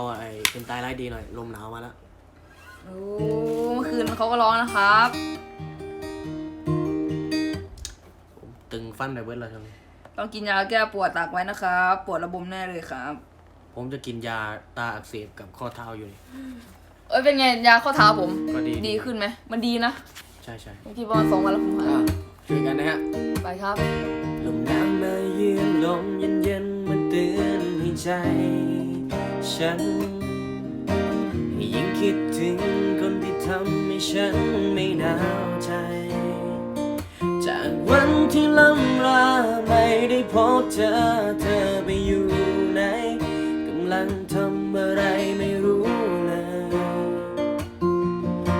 เอาไอ้เป็นตายไร้ดีหน่อย ลมหนาวมาแล้ว โอ้เมื่อคืนเขาก็ร้องนะครับ ผมตึงฟันได้เบิดแล้วช่วงนี้ต้องกินยาแก้ปวดตากไว้นะครับ ปวดระบมแน่เลยครับ ผมจะกินยาตาอักเสบกับข้อเท้าอยู่นี่ เอ้ยเป็นไงยาข้อเท้าผม ก็ดี ดีขึ้นไหม มันดีนะใช่ใช่บางทีประมาณสองวันแล้วผมหายอะช่วยกันนะฮะ ไปครับ ลมหนาวมาเยือนลมเย็นเย็นๆมาเตือนให้ใจ ฉัน ยิ่งคิดถึงคนที่ทำให้ฉันไม่หนาวใจ จากวันที่ลำลาไม่ได้พบเธอเธอไปอยู่ไหนกำลังทำอะไรไม่รู้เลย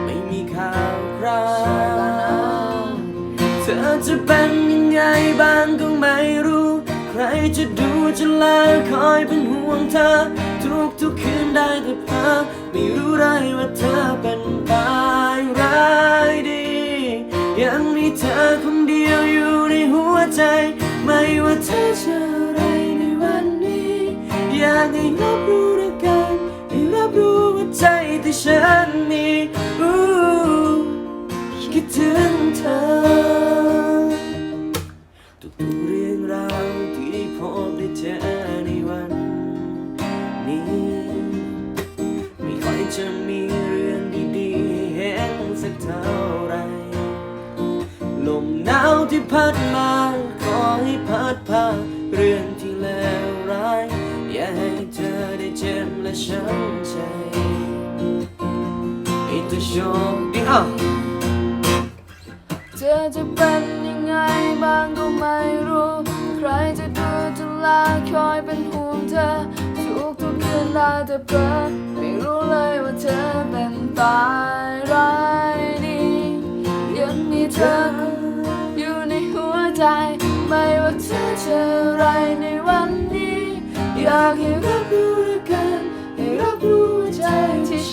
ไม่มีข่าวคราวเธอจะเป็นยังไงบ้างก็ไม่รู้ ใครจะดูจะแลคอยเป็นห่วงเธอ กทุกคืนได้แต่เพ้อไม่รู้เลยว่าเธอเป็นตายร้ายดี ยังมีเธอคนเดียวอยู่ในหัวใจ ไม่ว่าเธอจะอะไรในวันนี้ อยากให้รับรู้ด้วยกันให้รับรู้ว่าใจที่ฉันมี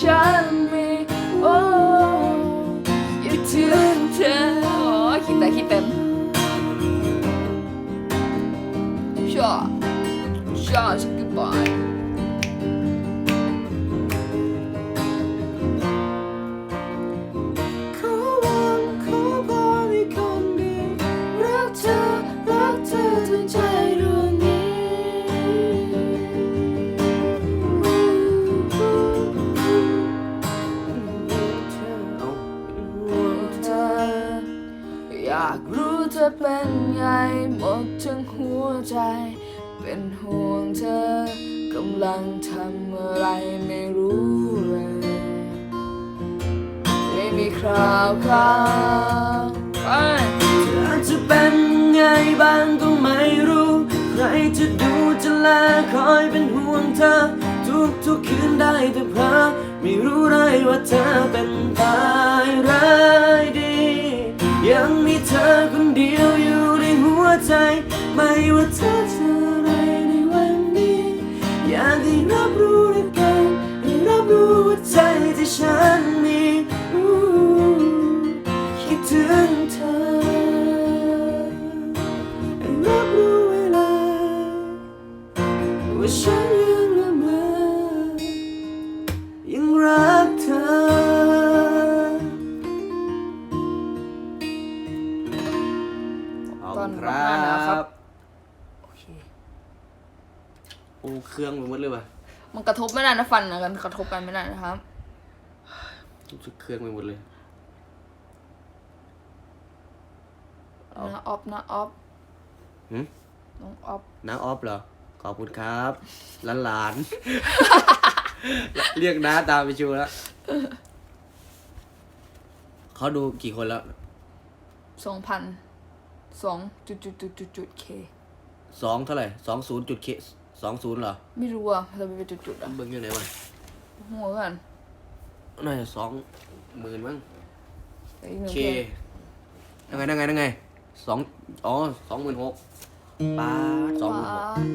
ที่ฉันมีโอ้คิดถึงเธอโรู้เป็นไงหมดทั้งหัวใจ เป็นห่วงเธอกำลังทำอะไรไม่รู้เลย ไม่มีคราวคราวไปเธอจะเป็นไงบ้างก็ไม่รู้ ใครจะดูจะแลคอยเป็นห่วงเธอ ทุกทุกคืนได้แต่เพลอไม่รู้เลยว่าเธอเป็นตายร้ายด คนเดียวอยู่ในหัวใจ ไม่ว่าเธอ ฟันนะกันกระทบกันไม่ได้นะครับรู้สึกเครื่องไปหมดเลยนะออฟนะออฟหืมน้องออฟน้าออฟเหรอ ขอบคุณครับหลานหลาน เรียกน้าตามไปชูแล้วเขาดูกี่คนแล้วสองพันสองจุดจุดจุดจุดจุดเคสองเท่าไหร่สองศูนย์จุดเค สองศูนย์เหรอไม่รู้อะเราไปจุดจุดๆอะเบิ้งอยู่ไหนวะหัวกันน่าจะสองหมื่นมั้งอีกหนึ่งเคเพลงยังไงยังไงยังไงสองอ๋อสองหมื่นหกป้าสองหมื่นหกป๊าด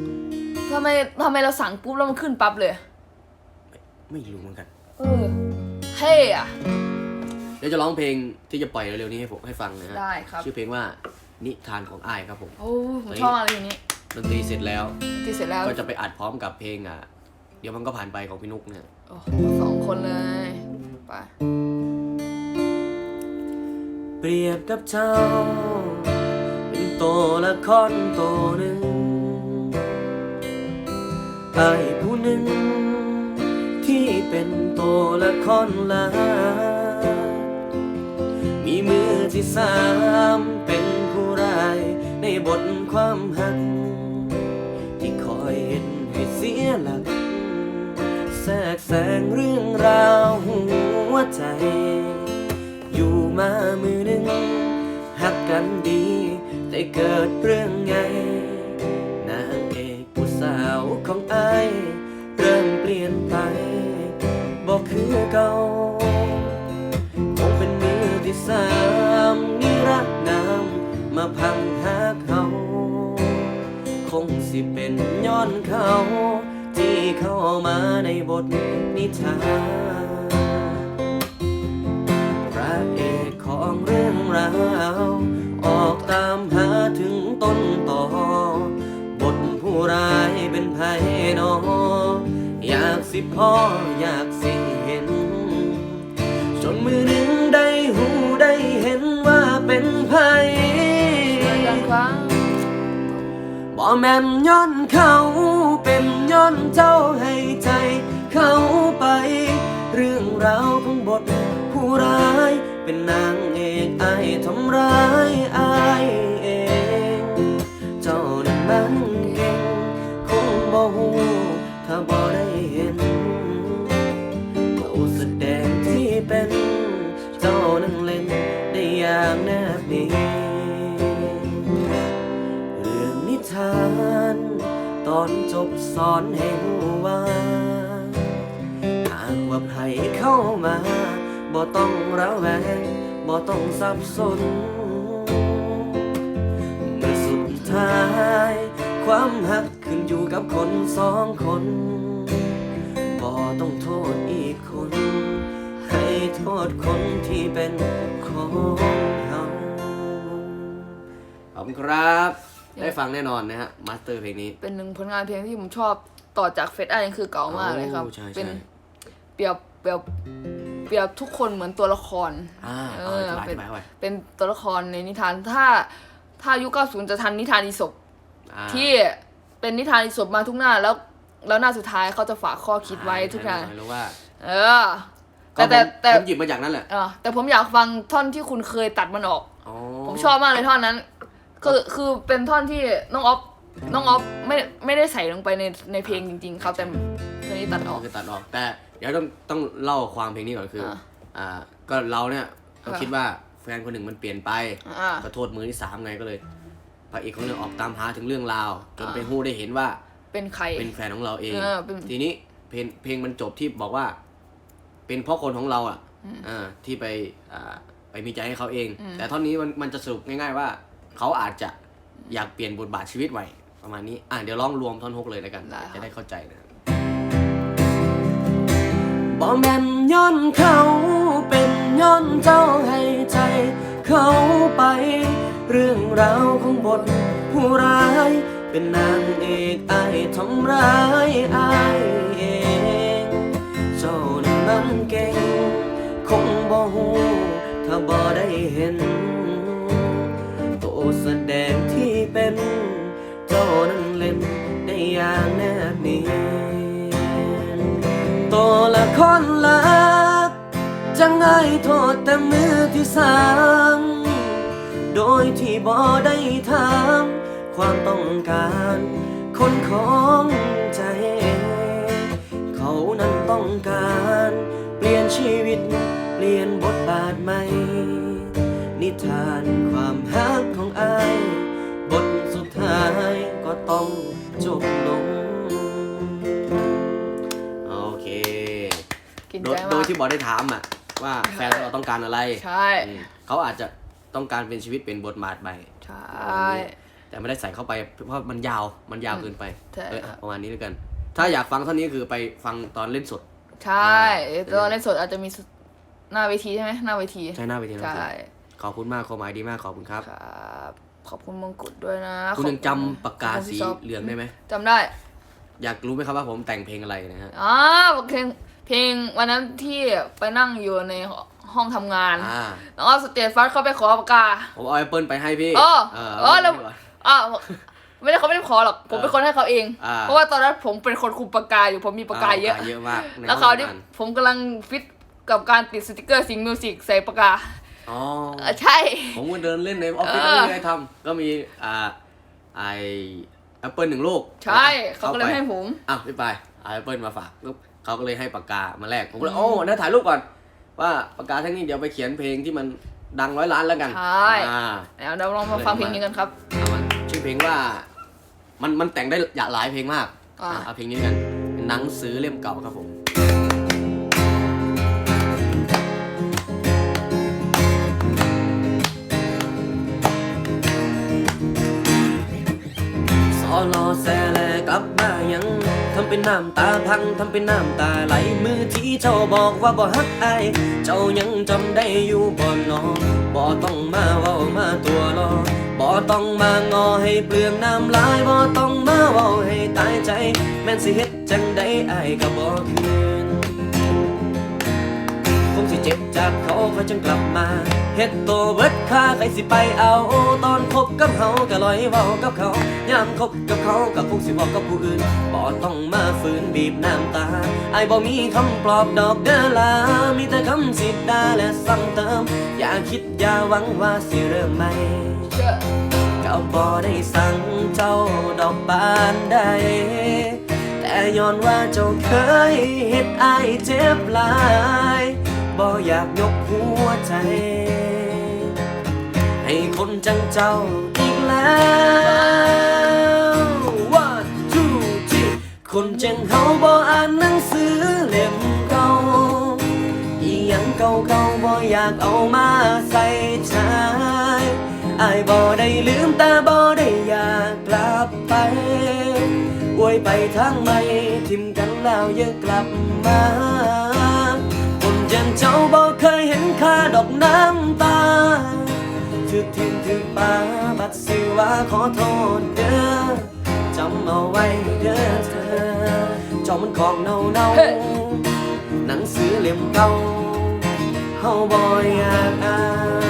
ทำไมทำไมเราสั่งปุ๊บแล้วมันขึ้นปั๊บเลย ไม่รู้เหมือนกัน เออเท่อะเดี๋ยวจะร้องเพลงที่จะปล่อยเร็วๆนี้ให้ผมให้ฟังนะฮะได้ครับ ชื่อเพลงว่านิทานของอ้ายครับผม โอ้ผมชอบอะไรอย่างนี้ ดนตรีเสร็จแล้วตีเสร็จแล้ว ก็จะไปอัดพร้อมกับเพลงอะ เดี๋ยวมันก็ผ่านไปของพี่นุกเนี่ย โอ้โหสองคนเลย ไป เปรียบกับเจ้า เป็นตัวละครตัวหนึ่งไอ้ผู้หนึ่ง ที่เป็นตัวละครหลายมีมือที่สามเป็นผู้ร้าย ในบทความหัก ที่คอยเห็นให้เสียหลัก แทรกแซงเรื่องราวหัวใจ อยู่มามือหนึ่งหักกันดี แต่เกิดเรื่องไง นางเอกผู้สาวของไอเริ่มเปลี่ยนไปบอกคือเก่าคงเป็นมือที่สามนี่รักนา มาพังหักเขา คงสิเป็นย้อนเขา ที่เข้ามาในบทนิทานพระเอกของเรื่องราว ออกตามหาถึงต้นต่อบทผู้ร้ายเป็นไพนออยากสิพ่ออยากสิ บ่แม่นย้อนเขาเป็นย้อนเจ้าให้ใจเขาไป เรื่องราวของบทผู้ร้าย เป็นนางเอกอายทำร้ายอายเอง เจ้านั้นมันเก่งคงบ่หูถ้าบ่ได้ ทาน ตอนจบสอนให้รู้ว่า หากว่าใครเข้ามาบ่ต้องระแวงบ่ต้องสับสนเมื่อสุดท้าย ความหักขึ้นอยู่กับคนสองคนบ่ต้องโทษอีกคน ให้โทษคนที่เป็นของเขาขอบคุณครับ ได้ฟังแน่นอนนะฮะมาสเตอร์เพลงนี้ เป็นหนึ่งผลงานเพลงที่ผมชอบต่อจากเฟสไอคือเก่ามากเลยครับโอ้ใช่ใช่เป็นเปรียบเปรียบเปรียบทุกคนเหมือนตัวละครอ่าเอเอาออธิบายอเป็นธิบายเข้าไปเป็นตัวละครในนิทานถ้าถ้ายุค90จะทันนิทานอีสปอ่าที่เป็นนิทานอีสปมาทุกหน้าแล้วแล้วหน้าสุดท้ายเขาจะฝากข้อคิดไว้ทุกอย่างให้รู้ว่าเออก็แต่แต่ผมแต่ผมหยิบมาจากนั้นแหละเออแต่ผมอยากฟังท่อนที่คุณเคยตัดมันออกอ๋อผมชอบมากเลยท่อนนั้น คือคือเป็นท่อนที่น้องออฟน้องออฟไม่ไม่ได้ใส่ลงไปในในเพลงจริง ๆ ครับแต่เพลงนี้ตัดออก คือตัดออกแต่เดี๋ยวต้องต้องเล่าความเพลงนี้ก่อนคือ อ่าอ่า ก็เราเนี่ยก็ค่ะคิดว่าแฟนคนหนึ่งมันเปลี่ยนไปอ่าก็โทษมือที่สามไงก็เลยพระเอกของเรื่องออกตามหาถึงเรื่องราวจนไปฮู้ได้เห็นว่า เป็นใคร เป็นแฟนของเราเอง เออเป็นทีนี้เพลงเพลงมันจบที่บอกว่า เป็นเพราะคนของเราอะอ่าที่ไปอ่าไปมีใจให้เขาเอง แต่ท่อนนี้มันมันจะสรุปง่าย ๆ ว่า เขาอาจจะอยากเปลี่ยนบทบาทชีวิตใหม่ประมาณนี้ อะเดี๋ยวลองรวมท่อนฮุกเลยแล้วกัน ได้ครับ จะได้เข้าใจนะบ่แม่นย้อนเขาเป็นย้อนเจ้าให้ใจ เขาไป เรื่องราวของบทผู้ร้าย เป็นนางเอกไอายทำร้ายอายเองเจ้านั้นมันเก่ง คงบ่ฮู้ถ้าบ่ได้เห็นตัว แสดงที่เป็นเจ้านั้นเล่นได้อย่างแนบเนียนตัวละครลักจะง่ายโทษแต่มือที่สามโดยที่บ่ได้ถามความต้องการคนของใจ เขานั้นต้องการเปลี่ยนชีวิตเปลี่ยนบทบาทใหม่นิทาน ความฮักของอายบทสุดท้ายก็ต้องจบลง โอเค กินโดใจยโดมายกที่บอกได้ถามอะ ว่าแฟนเราต้องการอะไรใช่อืมเขาอาจจะต้องการเป็นชีวิตเป็นบทบาทใหม่ ใช่ แต่ไม่ได้ใส่เข้าไปเพราะมันยาวมันยาวเกินไปใช่เออครับ ประมาณนี้แล้วกัน ถ้าอยากฟังเท่านี้คือไปฟังตอนเล่นสด ใช่ตอนเล่นสดอาจจะมีหน้าเวทีใช่ไหมหน้าเวที ใช่หน้าเวทีหน้าเวทีใช่ ขอบคุณมากความหมายดีมากขอบคุณครับ ครับ ขอบคุณมงกุฎด้วยนะคุณยังขอบจำปากกาขอบสีพี่ซอฟเหลืองได้ไหมจำได้ อยากรู้ไหมครับว่าผมแต่งเพลงอะไรนะฮะอ๋อเพลงเพลงวันนั้นที่ไปนั่งอยู่ในห้องทำงานอ่าแล้วก็สเตทฟัสเขาไปขอปากกา ผมเอาแอปเปิลไปให้พี่อ๋อเอออ๋อแล้วเอาไปให้ก่อนอะไม่ได้เขาไม่ได้ขอหรอก ผมเป็นคนให้เขาเองอ่าเพราะว่าตอนนั้นผมเป็นคนคุมปากกาอยู่ผมมีปากกาเยอะเยอะมากในแล้วห้เขาองวนี่ทำงานผมกำลังฟิตกับการติดสติกเกอร์สิงมิวสิกใส่ปากกา อ๋อเออใช่ ผมก็เดินเล่นในออฟฟิศเอไม่อมีอะไรทำก็มีอ่าไอแอปเปิลหนึ่งลูกใช่เขาก็เลยไปให้ผมอ้าวพี่ไปเอาแอปเปิลมาฝากปุ๊บเขาก็เลยให้ปากกามาแลกผมก็เลยโอ้เดี๋ยวถ่ายรูปก่อน ว่าปากกาทั้งนี้เดี๋ยวไปเขียนเพลงที่มันดังร้อยล้านแล้วกันใช่ อ่า เดี๋ยวเราลองมาฟังเพลงนี้กันครับ เอามันชื่อเพลงว่ามันมันแต่งได้หลายเพลงมากอ่าอะเอาเพลงนี้กันเป็นหนังสือเล่มเก่าครับผม รอแซแลกลับมายังทำเป็นน้ำตาพังทำเป็นน้ำตาไหลมือที่เจ้าบอกว่าบ่ฮักอายเจ้ายังจำได้อยู่บ่นอบ่ต้องมาเว้ามาตัวรอบ่ต้องมางอให้เปลืองน้ำลายบ่ต้องมาเว้าให้ตายใจ แม่นสิเฮ็ดจังได้อายก็บ่คืน เจ็บจากเขาเขาจึงกลับมาเฮ็ดโตวเบิดค่าใครสิไปเอา ตอนคบกับเขาก็ลอยเว้ากับเขายามคบกับเขาก็คงสิบอกกับผู้อื่นบ่ต้องมาฝืนบีบน้ำตาไอ้บ่มีคำปลอบดอกเด้อลามีแต่คำสิดาและซ้ำเติม อย่าคิดอย่าหวังว่าสิเริ่มใหม่เชื่อก็บ่ได้สั่งเจ้าดอกบานใดแต่ย้อนว่าเจ้าเคยเฮ็ดอายเจ็บหลาย อยากยกหัวใจ ให้คนจังเจ้าอีกแล้ว one two three คนจังเฮาบ่อ่านหนังสือเล่มเก่าอีหยังเก่าๆบ่อยากเอามาใส่ใจอายบ่ได้ลืมต่บ่ได้อยากกลับไปอวยไปทางใหม่ทิมกันแล้วย่ากลับมา อยังเจ้าบ่เคยเห็นค่าดอกน้ำตาถึกทิมถึกปาบัดสิว่าขอโทษเด้อจำเอาไว้เด้อเธอเจ้ามันของเน่าเน่าๆเฮ้หนังสือเล่มเก่าเฮาบ่อยากอ่าน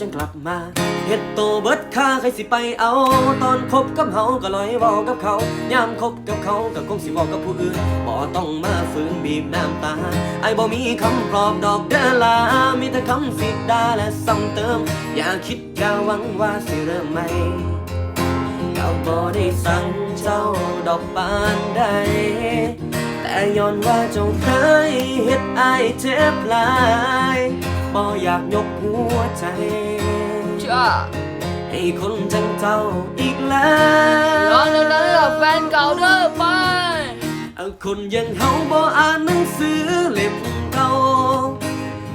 จังกลับมาเฮ็ดโตเบิดค่าใครสิไปเอา ตอนคบกับเฮาก็ลอยเว้ากับเขายามคบกับเขาก็คงสิเว้ากับผู้อื่นบ่ต้องมาฝืนบีบน้ำตาไอ้บ่มีคำปลอบดอกเด้อลามีแต่คำสิด่าและซ้ำเติม อย่าคิดอย่าหวังว่าสิเริ่มใหม่ก็บ่ได้สั่งเจ้าดอกบานใดแต่ย้อนว่าเจ้าเคยเฮ็ดอายเจ็บหลาย บ่อยากยกหัวใจเชื่อให้คนจังเจ้าอีกแล้ร้องวเรื่องนั้นกับแฟนเก่าเด้อไป เอาคนอยังเฮาบ่อ่านหนังสือเล่มเก่า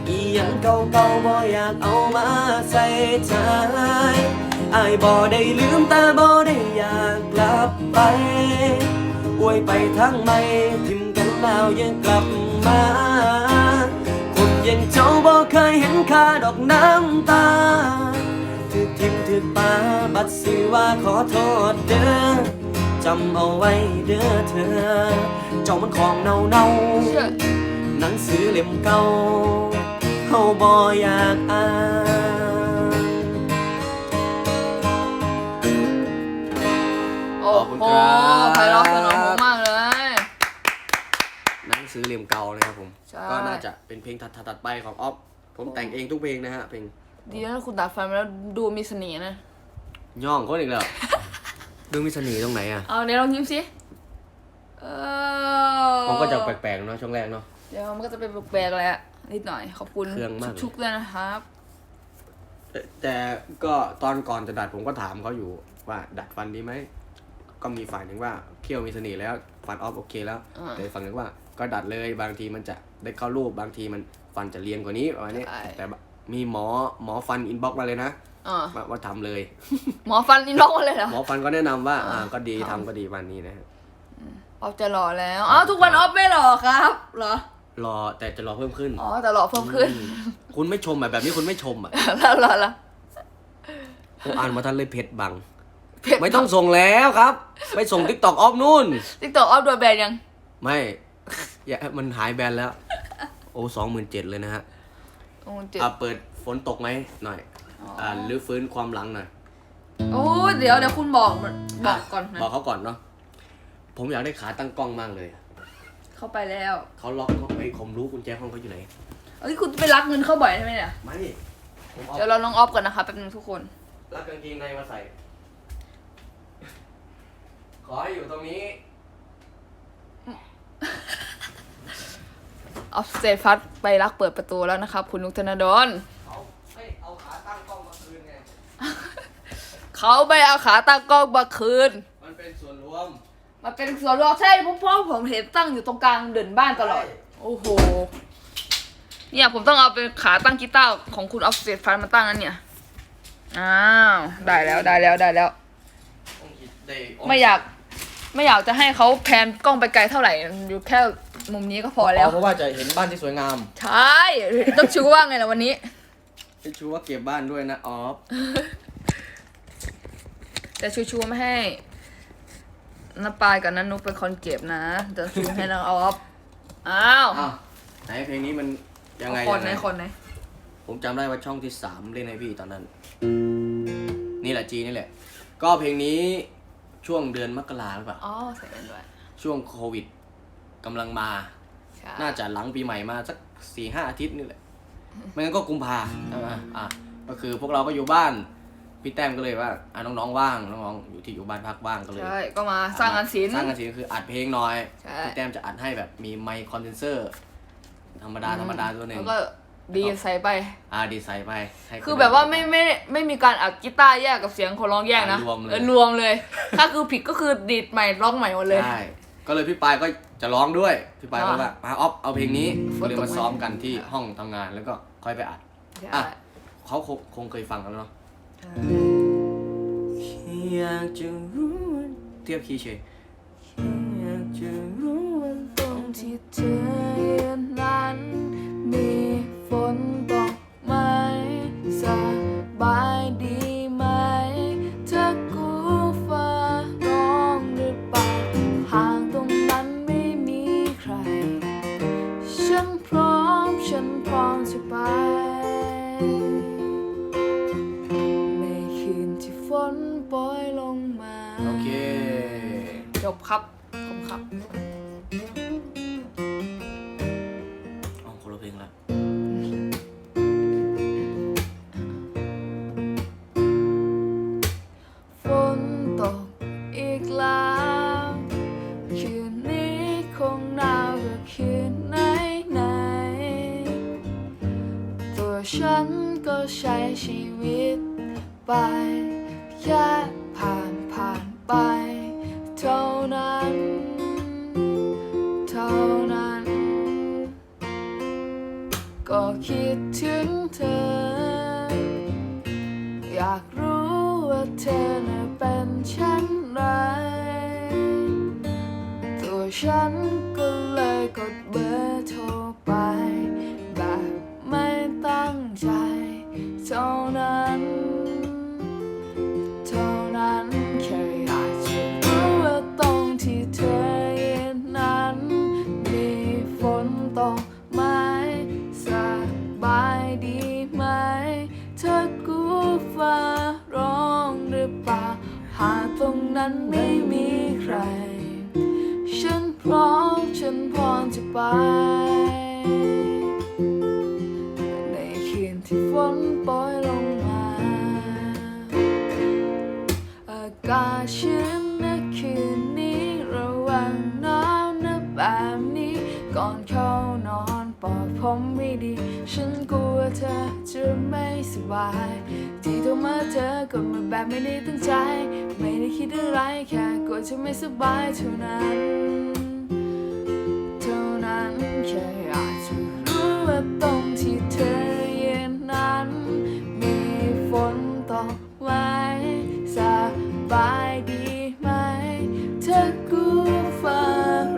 อีหยังเก่าๆบ่อยากเอามาใส่ใจอายบ่ได้ลืมแต่บ่ได้อยากกลับไปอวยไปทางใหม่ทิมกันแล้วยังกลับมาคน อยังเจ้าบ่เคยเห็นค่าดอกน้ำตาถึกทิมถึกปาบัดสิว่าขอโทษเด้อจำเอาไว้เด้อเธอ เจ้ามันของเน่าเน่าๆเชื่อหนังสือเล่มเก่าเฮาบ่อยากอ่านโอ้ขอบคุณโหครับไพเราะสนองผมมากเลย หนังสือเล่มเก่านะครับผมใช่ ก็น่าจะเป็นเพลงถัดถัดๆไปของออฟผมแต่งเองทุกเพลงนะฮะเพลงดีนะคุณตัดฟันมาแล้วดูมีเสน่ห์นะย่องคนอีกแล้วดูมีเสน่ห์ตรงไหนอะเอาเดี๋ยวลองยิ้มสิเออผมก็จะแปลกๆเนาะช่วงแรกเนาะเดี๋ยวมันก็จะเป็นแปลกๆแหละนิดหน่อยขอบคุณเครื่องมากเลยชุกๆด้วยนะครับแต่แต่ก็ตอนก่อนจะดัดผมก็ถามเขาอยู่ว่าดัดฟันดีไหมก็มีฝ่ายหนึ่งว่าเคี้ยวมีเสน่ห์แล้วฟันออฟโอเคแล้วอ่าแต่อีกฝั่งหนึ่งว่า ก็ดัดเลยบางทีมันจะได้เข้ารูปบางทีมันฟันจะเรียงกว่านี้ประมาณนี้ใช่ แต่มีหมอหมอฟันอินบ็อกมาเลยนะอ่าว่าว่าทำเลย หมอฟันนี่ร้องมาเลยเหรอ หมอฟันก็แนะนำว่าอ่าอ่าก็ดีครัทำบก็ดีวันนี้นะฮะ ออฟจะหล่อแล้วอ้าวทุกวันออฟไม่หล่อครับเหรอรอแต่จะรอเพิ่มขึ้นอ๋อแต่หล่อเพิ่มขึ้นอืมคุณไม่ชมอะแบบนี้คุณไม่ชมอะแล้วหล่อละผมอ่านมาทันเลยเพชรบังเผ็ดไม่ต้องส่งแล้วครับไม่ส่งทิกตอกออฟนู่น ติ๊กต็อกออฟโดนแบนยัง ไม่ อย่ามันหายแบนแล้ว โอ้สองหมื่นเจ็ดเลยนะฮะโอ้เจ็บอะเปิดฝนตกไหมหน่อย อ่าหรือฟื้นความหลังหน่อยโอ้เดี๋ยวเดี๋ยวคุณบอกบอกก่อนนะบอกเขาก่อนเนาะผมอยากได้ขาตั้งกล้องมากเลย เข้าไปแล้ว เขาล็อกเขาไอ้ผมรู้กุญแจห้องเขาอยู่ไหนเอ้ยคุณไปรักเงินเข้าบ่อยใช่ไหมเนี่ยไม่ผมเอาเดี๋ยวเราลองออฟก่อนนะคะแป๊บนึงทุกคน รักกางเกงในมาใส่ ขอให้อยู่ตรงนี้ ออฟสเตฟัสไปรักเปิดประตูแล้วนะครับ คุณนุกธนดลเขาให้เอาขาตั้งกล้องมาคืนไง เขาไปเอาขาตั้งกล้องมาคืน มันเป็นส่วนรวม มันเป็นส่วนรวมใช่เพราะเพราะผมเห็นตั้งอยู่ตรงกลางเดินบ้านตลอด ใช่ โอ้โห เนี่ยผมต้องเอาเป็นขาตั้งกีตาร์ของคุณออฟสเตฟัสมาตั้งนั้นเนี่ย อ้าว ได้แล้วได้แล้วได้แล้วองค์อิฐได้ไม่อยาก ไม่อยากจะให้เขาแพนกล้องไปไกลเท่าไหร่อยู่แค่มุมนี้ก็พอแล้วเพราะว่าจะเห็นบ้านที่สวยงาม ใช่ต้องชูว่าไงล่ะวันนี้ให้ชูว่าเก็บบ้านด้วยนะออฟแต่ชูชูไม่ให้น้าปายกับน้านุกเป็นคนเก็บนะจะชูให้น้องออฟอ้าวอ้าวไหนเพลงนี้มันยังไงเอาคนไหนยังไงคนไหนผมจำได้ว่าช่องที่สามเล่นให้พี่ตอนนั้น นี่แหละจีนี่แหละ ก็เพลงนี้ ช่วงเดือนมกราหรือเปล่าอ๋อใส่กันด้วยช่วงโควิดกำลังมา ใช่น่าจะหลังปีใหม่มาสักสี่ห้าอาทิตย์นี่แหละ ไม่งั้นก็กุมภาใช่ไหมอะ ก็คือพวกเราก็อยู่บ้าน พี่แต้มก็เลยว่าอะน้องๆว่าง น้องๆอยู่ที่อยู่บ้านพักว่างก็เลย ใช่ก็มาสร้างงานศิลป์ สร้างงานศิลป์คืออัดเพลงหน่อยใช่ พี่แต้มจะอัดให้แบบมีไมค์คอนเดนเซอร์ ธรรมดาธรรมดาตัวหนึ่ง แล้วก็ ดีใส่ไป อ่าดีไซน์ไปให้คือแบบว่าไม่ไม่ไม่มีการอัดกีตาร์แยกกับเสียงคนร้องแยกนะอ่ารวมเลยออรวมเลย ถ้าคือผิดก็คือดีดใหม่ร้องใหม่หมดเลยใช่ก็เลยพี่ปายก็จะร้องด้วยพี่ปายก็อ่าว่ามาออฟเอาเพลงนี้ฝก็นเลยตกมาไหมซ้อมกันที่ห้องทำงานแล้วก็ค่อยไปอัดใช่อะเขาคงคงเคยฟังกันแล้วเนาะอยากจะรู้เทียบคีย์เฉยอยากจะรู้ว่าตรงที่เธอยืนนั้น ชีวิตไป แค่ผ่านผ่านไป เท่านั้น เท่านั้น ก็คิดถึงเธอ อยากรู้ว่าเธอน่ะเป็นเช่นไร ตัวฉัน ไป ในคืนที่ฝนโปรยลงมา อากาศชื้นนะคืนนี้ระวังนาวนะแบบนี้ ก่อนเข้านอนปอดผมไม่ดี ฉันกลัวเธอจะไม่สบาย ที่โทรมาเธอกดมาแบบไม่ได้ตั้งใจ ไม่ได้คิดอะไรแค่กลัวจะไม่สบายเท่านั้น ค่อากจะรู้ว่าตรงที่เธอเย็นนั้น มีฝนตกไหมสบายดีไหม เธอกูฟ้า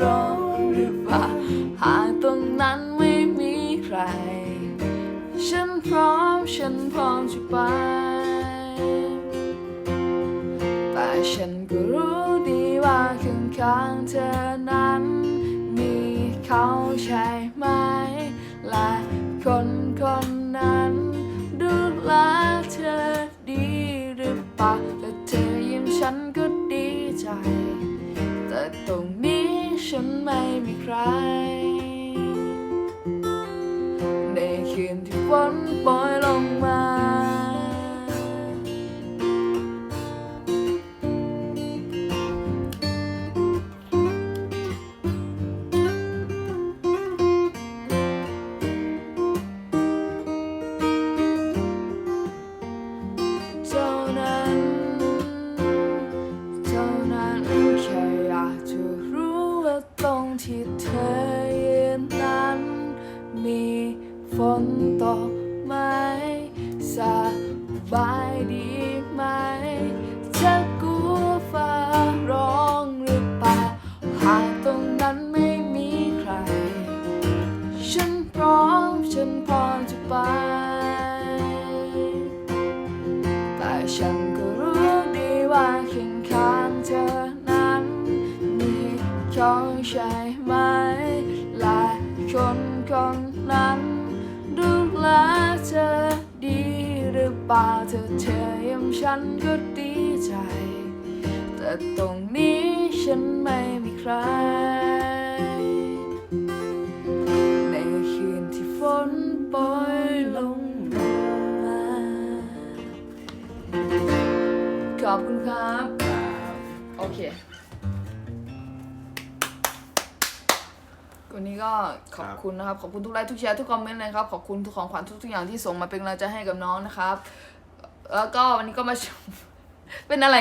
ร้งหรือเปล่าหากตรงนั้นไม่มีใคร ฉันพร้อมฉันพร้อมจะไป แต่ฉันก็รู้ดีว่าข้างๆเธอนั้น เขาใช่ไหมและคนคนนั้นดูแลเธอดีหรือเปล่าแต่เธอยิ้มฉันก็ดีใจ แต่ตรงนี้ฉันไม่มีใคร ในคืนที่ฝนโปรยลงมา เขาใช่ไหมและคนคนนั้นดูแลเธอดีหรือเปล่าเธอเธอยิ้มฉันก็ดีใจ แต่ตรงนี้ฉันไม่มีใคร ในคืนที่ฝนโปรยลงมาขอบคุณครับ โอเค วันนี้ก็ขอบคุณนะครับ ขอบคุณทุกไลค์ทุกแชร์ทุกคอมเมนต์เลยครับ ขอบคุณทุกของขวัญทุกๆอย่างที่ส่งมาเป็นกำลังใจให้กับน้องนะครับ แล้วก็วันนี้ก็มาชมเป็นอะไร